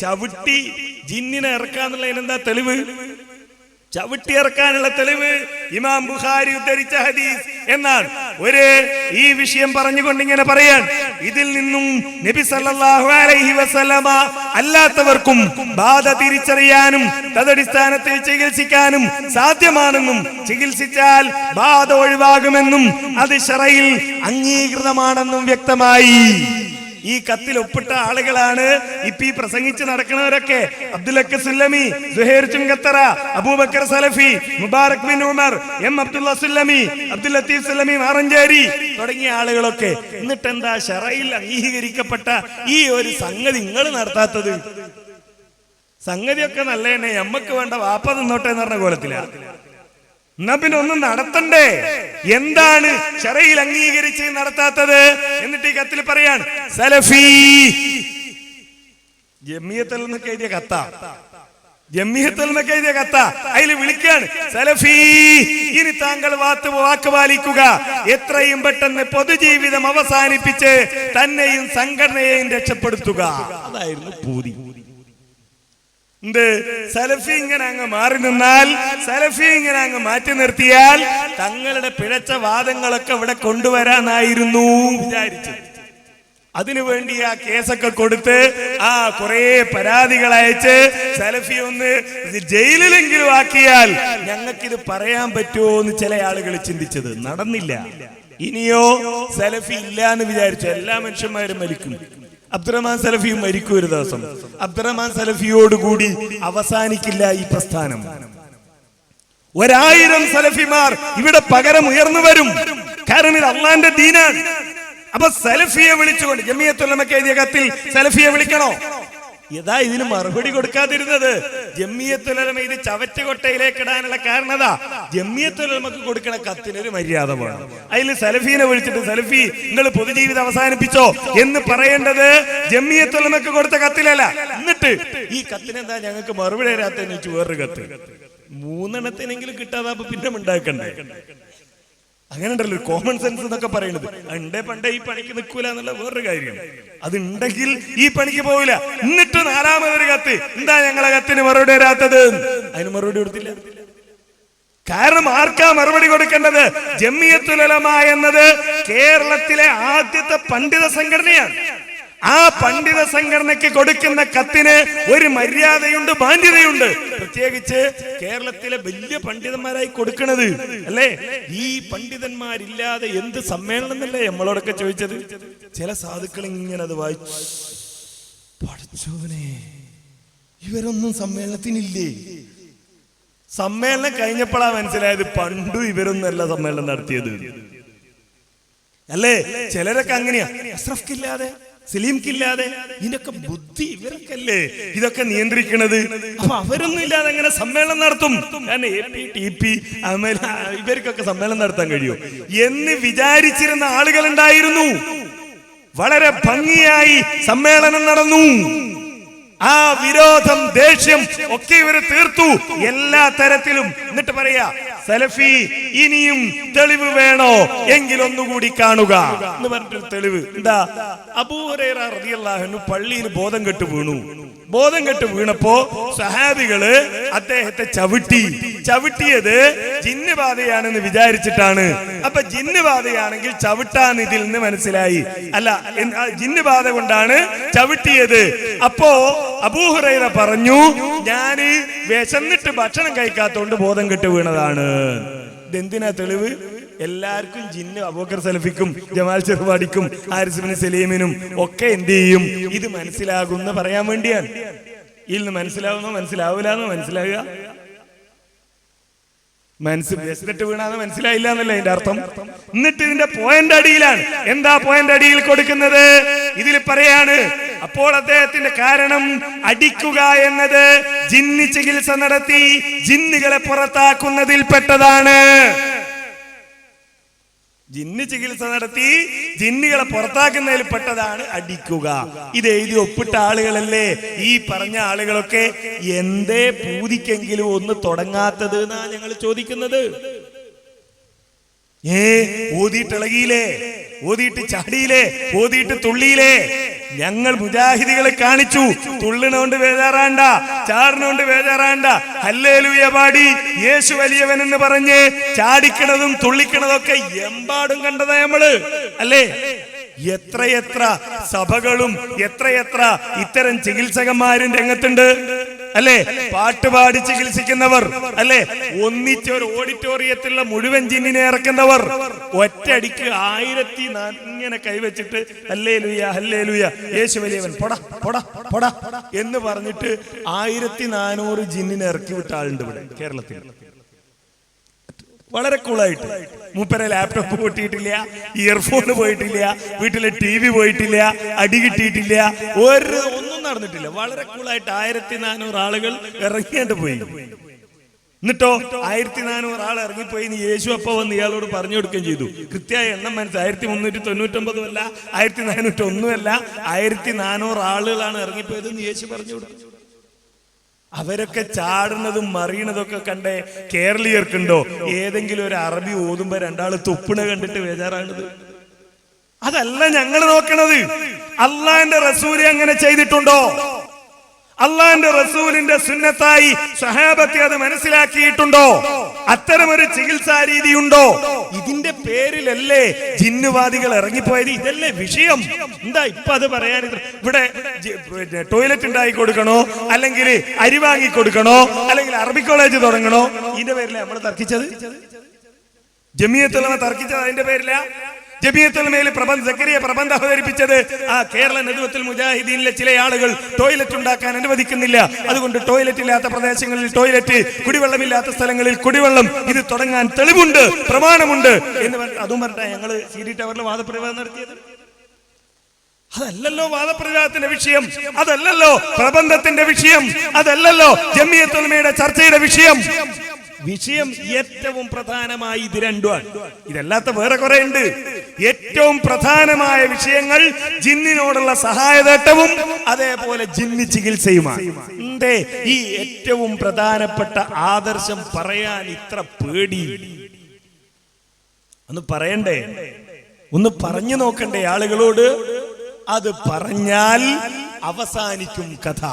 ചവിട്ടി ജിന്നിനെ ഇറക്കാന്നുള്ള എന്താ തെളിവ്? ചവിട്ടി ഇറക്കാനുള്ള തെളിവ് ഇമാം ബുഖാരി ഉദ്ധരിച്ച ഹദീസ്. എന്നാൽ ഒരു ഈ വിഷയം പറഞ്ഞുകൊണ്ട് ഇങ്ങനെ പറയാൻ ഇതിൽ നിന്നും നബി സല്ലല്ലാഹു അലൈഹി വസല്ലമ അല്ലാത്തവർക്കും ബാധ തിരിച്ചറിയാനും തദടിസ്ഥാനത്തിൽ ചികിത്സിക്കാനും സാധ്യമാണെന്നും ചികിത്സിച്ചാൽ ബാധ ഒഴിവാകുമെന്നും അത് ഷറയിൽ അംഗീകൃതമാണെന്നും വ്യക്തമായി. ഈ കത്തിൽ ഒപ്പിട്ട ആളുകളാണ് ഇപ്പൊ ഈ പ്രസംഗിച്ച് നടക്കുന്നവരൊക്കെ. അബ്ദുലക്ക സുല്ലമി സുഹൈർ ചുങ്കത്തറ അബൂബക്കർ സലഫി മുബാറക് ബിൻ ഉമർ എം അബ്ദുള്ള സുല്ലമി അബ്ദുൽ ലത്തീഫ് സുല്ലമി മാറഞ്ചേരി തുടങ്ങിയ ആളുകളൊക്കെ. എന്നിട്ട് എന്താ ഷറയിൽ അംഗീകരിക്കപ്പെട്ട ഈ ഒരു സംഗതി നിങ്ങൾ നടത്താത്തത്? സംഗതിയൊക്കെ നല്ല തന്നെ നമ്മക്ക് വേണ്ട വാപ്പ നിന്നോട്ടെ എന്ന് പറഞ്ഞ കോലത്തിലാ. എന്നാ പിന്നെ ഒന്ന് നടത്തണ്ടേ? എന്താണ് ഷറയിൽ അംഗീകരിച്ച് നടത്താത്തത്? എന്നിട്ട് ഈ കത്തിൽ പറയാണ് സലഫി. ജമിയത്തിൽ നിന്നൊക്കെ എഴുതിയ കത്ത. ജമിയത്തിൽ നിന്നൊക്കെ എഴുതിയ കത്ത. അതിൽ വിളിക്കാണ് സലഫി ഇനി താങ്കൾ വാത്ത് വാക്ക് പാലിക്കുക. എത്രയും പെട്ടെന്ന് പൊതുജീവിതം അവസാനിപ്പിച്ച് തന്നെയും സംഘടനയെയും രക്ഷപ്പെടുത്തുക. അതായിരുന്നു പൂതി. എന്ത്? സലഫി ഇങ്ങനെ അങ്ങ് മാറി നിന്നാൽ സലഫി ഇങ്ങനെ അങ്ങ് മാറ്റി നിർത്തിയാൽ തങ്ങളുടെ പിഴച്ച വാദങ്ങളൊക്കെ ഇവിടെ കൊണ്ടുവരാനായിരുന്നു വിചാരിച്ചത് അതിനുവേണ്ടി ആ കേസൊക്കെ കൊടുത്ത് ആ കുറെ പരാതികൾ അയച്ച് സലഫി ഒന്ന് ജയിലിലെങ്കിലും ആക്കിയാൽ ഞങ്ങൾക്കിത് പറയാൻ പറ്റുമോ എന്ന് ചില ആളുകൾ ചിന്തിച്ചത്. നടന്നില്ല. ഇനിയോ സലഫി ഇല്ല എന്ന് വിചാരിച്ചു. എല്ലാ മനുഷ്യന്മാരും മരിക്കും. അബ്ദുറഹ്മാൻ സലഫിയും മരിക്കും ഒരു ദിവസം. അബ്ദുറഹ്മാൻ സലഫിയോടുകൂടി അവസാനിക്കില്ല ഈ പ്രസ്ഥാനം. ഒരായിരം സലഫിമാർ ഇവിടെ പകരം ഉയർന്നു വരും. കാരണം ഇത് അള്ളാന്റെ ദീനാണ്. അപ്പൊ സലഫിയെ വിളിച്ചുകൊണ്ട് ജമിയത്തുലമക്ക് എഴുതിയ കത്തിൽ സലഫിയെ വിളിക്കണോ? ഇതാ ഇതിന് മറുപടി കൊടുക്കാതിരുന്നത്. ജമ്മിയത്തുലമ ഇത് ചവറ്റുകൊട്ടയിലേക്ക് ഇടാനുള്ള കാരണതാ ജമ്മിയത്തുലമക്ക് കൊടുക്കണ കത്തിനൊരു മര്യാദ വേണം. അതിൽ സലഫീനെ വിളിച്ചിട്ട് സലഫി നിങ്ങൾ പൊതുജീവിതം അവസാനിപ്പിച്ചോ എന്ന് പറയേണ്ടത് ജമ്മിയത്തുലമക്ക് കൊടുത്ത കത്തിലല്ല. എന്നിട്ട് ഈ കത്തിനെന്താ ഞങ്ങൾക്ക് മറുപടി തരാത്തെന്ന് വേറൊരു കത്ത്. മൂന്നെണ്ണത്തിനെങ്കിലും കിട്ടാതെ പിന്നെ ഉണ്ടാക്കണ്ടേ അങ്ങനെ ഉണ്ടല്ലോ കോമൺ സെൻസ് എന്നൊക്കെ പറയുന്നത്. ഉണ്ടേ പണ്ടേ ഈ പണിക്ക് നിൽക്കൂല എന്നുള്ള വേറൊരു കാര്യം. അത് ഉണ്ടെങ്കിൽ ഈ പണിക്ക് പോവില്ല. എന്നിട്ട് നാലാമതൊരു കത്ത്. എന്താ ഞങ്ങളെ കത്തിന് മറുപടി വരാത്തത്? അതിന് മറുപടി കൊടുത്തില്ല. കാരണം ആർക്കാ മറുപടി കൊടുക്കേണ്ടത്? ജമ്മിയത്തുലമ എന്നത് കേരളത്തിലെ ആദ്യത്തെ പണ്ഡിത സംഘടനയാണ്. ആ പണ്ഡിത സംഘടനയ്ക്ക് കൊടുക്കുന്ന കത്തിന് ഒരു മര്യാദയുണ്ട് മാന്യതയുണ്ട് പ്രത്യേകിച്ച് കേരളത്തിലെ വലിയ പണ്ഡിതന്മാരായി കൊടുക്കണത് അല്ലേ? ഈ പണ്ഡിതന്മാരില്ലാതെ എന്ത് സമ്മേളനം എന്നല്ലേ നമ്മളോടൊക്കെ ചോദിച്ചത്? ചില സാധുക്കൾ ഇങ്ങനെ അത് വായിച്ചു. പഠിച്ചോനെ ഇവരൊന്നും സമ്മേളനത്തിനില്ലേ? സമ്മേളനം കഴിഞ്ഞപ്പോഴാ മനസ്സിലായത് പണ്ടും ഇവരൊന്നല്ല സമ്മേളനം നടത്തിയത്. അല്ലേ? ചിലരൊക്കെ അങ്ങനെയാ. അഷ്റഫ്ക്കില്ലാതെ സലീംക്കില്ലാതെ ഇതിനൊക്കെ ബുദ്ധി ഇവർക്കല്ലേ? ഇതൊക്കെ നിയന്ത്രിക്കണത്? അപ്പൊ അവരൊന്നും ഇല്ലാതെ എങ്ങനെ സമ്മേളനം നടത്തും? ഇവർക്കൊക്കെ സമ്മേളനം നടത്താൻ കഴിയും? എന്ന് വിചാരിച്ചിരുന്ന ആളുകൾ ഉണ്ടായിരുന്നു. വളരെ ഭംഗിയായി സമ്മേളനം നടന്നു. ആ വിരോധം ദേഷ്യം ഒക്കെ ഇവർ തീർത്തു. എല്ലാ തരത്തിലും. എന്നിട്ട് പറയാ സലഫി ഇനിയും തെളിവ് വേണോ? എങ്കിൽ ഒന്നുകൂടി കാണുക. എന്ന് പറഞ്ഞിട്ടൊരു തെളിവ്. എന്താ? അബൂഹു പള്ളിയിൽ ബോധം കെട്ട് വീണു. ബോധം കെട്ട് വീണപ്പോ സഹാബികൾ അദ്ദേഹത്തെ ചവിട്ടി. ചവിട്ടിയത് ജിന്ന് ബാധയാണെന്ന് വിചാരിച്ചിട്ടാണ്. അപ്പൊ ജിന്ന് ബാധയാണെങ്കിൽ ചവിട്ടാൻ ഇതിൽ നിന്ന് മനസ്സിലായി. അല്ല ജിന്ന് ബാധ കൊണ്ടാണ് ചവിട്ടിയത്. അപ്പോ അബൂഹുറൈറ പറഞ്ഞു ഞാൻ വിശന്നിട്ട് ഭക്ഷണം കഴിക്കാത്തോണ്ട് ബോധം കെട്ട് വീണതാണ്. ഇതെന്തിനാ തെളിവ്? എല്ലാവർക്കും ജിന്ന് അബൂക്കർ സലഫിക്കും ജമാൽ ചെറുപാടിക്കും ആരിസ്മിന് സലീമിനും ഒക്കെ എന്ത് ചെയ്യും? ഇത് മനസ്സിലാകുന്ന പറയാൻ വേണ്ടിയാണ്. ഇതിൽ മനസ്സിലാവുന്നോ മനസ്സിലാവൂലെന്നോ മനസ്സിലാവുക? മനസ്സ് വിശന്നിട്ട് വീണാന്ന് മനസ്സിലായില്ല എന്നല്ല ഇതിന്റെ അർത്ഥം? എന്നിട്ട് ഇതിന്റെ പോയിന്റ് അടിയിലാണ്. എന്താ പോയിന്റ് അടിയിൽ കൊടുക്കുന്നത്? ഇതിൽ പറയാണ് അപ്പോൾ അദ്ദേഹത്തിന്റെ കാരണം അടിക്കുക എന്നത് ജിന്ന് ചികിത്സ നടത്തി ജിന്നുകളെ പുറത്താക്കുന്നതിൽ പെട്ടതാണ്. ജിന്ന് ചികിത്സ നടത്തി ജിന്നുകളെ പുറത്താക്കുന്നതിൽ പെട്ടതാണ് അടിക്കുക. ഇത് എഴുതി ഒപ്പിട്ട ആളുകളല്ലേ? ഈ പറഞ്ഞ ആളുകളൊക്കെ എന്തേ പൂതിക്കെങ്കിലും ഒന്ന് തുടങ്ങാത്തത് എന്നാ ഞങ്ങൾ ചോദിക്കുന്നത്. ഏ ഊതിട്ടിളകിയില്ലേ ഓതിയിട്ട് ചാടിയില്ലേ ഓതിയിട്ട് തുള്ളിയില്ലേ ഞങ്ങൾ മുജാഹിദികളെ കാണിച്ചു. തുള്ളിനോണ്ട് വേജാറാണ്ട ചാടിനോണ്ട് വേജാറാണ്ട. ഹല്ലേലൂയ പാടി. യേശു വലിയവൻ എന്ന് പറഞ്ഞ് ചാടിക്കണതും തുള്ളിക്കണതൊക്കെ എമ്പാടും കണ്ടതാ നമ്മൾ. അല്ലേ? എത്രയെത്ര സഭകളും എത്രയെത്ര ഇത്തരം ചികിത്സകന്മാരും രംഗത്തുണ്ട്. അല്ലേ? പാട്ടുപാടി ചികിത്സിക്കുന്നവർ അല്ലെ? ഒന്നിച്ച് ഒരു ഓഡിറ്റോറിയത്തിലുള്ള മുഴുവൻ ജിന്നിനെ ഇറക്കുന്നവർ ഒറ്റടിക്ക് ആയിരത്തി ഇങ്ങനെ കൈവച്ചിട്ട് അല്ലേ ലുയ അല്ലേ ലുയ യേശു വലിയവൻ പൊട പൊട പൊട എന്ന് പറഞ്ഞിട്ട് ആയിരത്തി നാനൂറ് ജിന്നിനെ ഇറക്കി വിട്ട ആളുണ്ട് ഇവിടെ കേരളത്തിൽ. വളരെ കൂളായിട്ട് മൂപ്പരെ ലാപ്ടോപ്പ് പൊട്ടിയിട്ടില്ല ഇയർഫോൺ പോയിട്ടില്ല വീട്ടിലെ ടി വി പോയിട്ടില്ല അടി കിട്ടിയിട്ടില്ല ഒരു ഒന്നും നടന്നിട്ടില്ല. വളരെ കൂളായിട്ട് ആയിരത്തി നാനൂറ് ആളുകൾ ഇറങ്ങിയാണ്ട് പോയി. എന്നിട്ടോ ആയിരത്തി നാനൂറ് ആൾ ഇറങ്ങിപ്പോയി എന്ന് യേശു അപ്പ വന്ന് ഇയാളോട് പറഞ്ഞു കൊടുക്കുകയും ചെയ്തു. കൃത്യമായ എണ്ണം മനസ്സിൽ ആയിരത്തി മുന്നൂറ്റി തൊണ്ണൂറ്റൊമ്പതും അല്ല ആയിരത്തി നാനൂറ്റി ഒന്നുമല്ല ആയിരത്തി നാനൂറ് ആളുകളാണ് ഇറങ്ങിപ്പോയത് എന്ന് യേശു പറഞ്ഞു കൊടുത്തു. അവരൊക്കെ ചാടുന്നതും മറിയണതും ഒക്കെ കണ്ടേ കേരളീയർക്കുണ്ടോ? ഏതെങ്കിലും ഒരു അറബി ഓതുമ്പോ രണ്ടാൾ തുപ്പിണ കണ്ടിട്ട് ബേജാറാണത്. അതല്ല ഞങ്ങൾ നോക്കണത്. അള്ളാന്റെ റസൂരി അങ്ങനെ ചെയ്തിട്ടുണ്ടോ? അള്ളാന്റെ റസൂലിന്റെ സുന്നത്തായി സഹാബത്തെ അത് മനസ്സിലാക്കിയിട്ടുണ്ടോ? അത്തരമൊരു ചികിത്സാ രീതിയുണ്ടോ? ഇതിന്റെ പേരിലല്ലേ ജിന്നുവാദികൾ ഇറങ്ങിപ്പോയത്? ഇതല്ലേ വിഷയം. എന്താ ഇപ്പൊ അത് പറയാൻ ഇവിടെ ടോയ്ലറ്റ് ഉണ്ടാക്കി കൊടുക്കണോ? അല്ലെങ്കിൽ അരി വാങ്ങി കൊടുക്കണോ? അല്ലെങ്കിൽ അറബി കോളേജ് തുടങ്ങണോ? ഇതിന്റെ പേരിലെ നമ്മൾ തർക്കിച്ചത്? ജമിയത്തുള്ള തർക്കിച്ചത് അതിന്റെ പേരില? ജമിയത്തുലമയിൽ പ്രബന്ധ സക്കരിയ പ്രബന്ധം അവതരിപ്പിച്ചത് ആ കേരള നെതുവത്തിൽ മുജാഹിദീനിലെ ചില ആളുകൾ ടോയ്ലറ്റ് ഉണ്ടാക്കാൻ അനുവദിക്കുന്നില്ല. അതുകൊണ്ട് ടോയ്ലറ്റ് ഇല്ലാത്ത പ്രദേശങ്ങളിൽ ടോയ്ലറ്റ് കുടിവെള്ളമില്ലാത്ത സ്ഥലങ്ങളിൽ കുടിവെള്ളം. ഇത് തുടങ്ങാൻ തെളിവുണ്ട് പ്രമാണമുണ്ട് എന്ന് അതും പറഞ്ഞ ഞങ്ങൾ സി ഡി ടവറിൽ വാദപ്രതിവാദം നടത്തിയത്. അതല്ലല്ലോ വാദപ്രതിവാദത്തിന്റെ വിഷയം. അതല്ലല്ലോ പ്രബന്ധത്തിന്റെ വിഷയം. അതല്ലല്ലോ ജമിയത്തുലമയുടെ ചർച്ചയുടെ വിഷയം. വിഷയം ഏറ്റവും പ്രധാനമായി ഇത് രണ്ടുമാണ്. ഇതല്ലാത്ത വേറെ കുറെ ഉണ്ട്. ഏറ്റവും പ്രധാനമായ വിഷയങ്ങൾ ജിന്നിനോടുള്ള സഹായതേട്ടവും അതേപോലെ ജിന്നി ചികിത്സയുമാണ്. എന്തേ? ഈ ഏറ്റവും പ്രധാനപ്പെട്ട ആദർശം പറയാൻ ഇത്ര പേടി. ഒന്ന് പറയണ്ടേ? ഒന്ന് പറഞ്ഞു നോക്കണ്ടേ ആളുകളോട്? അത് പറഞ്ഞാൽ അവസാനിക്കും കഥ.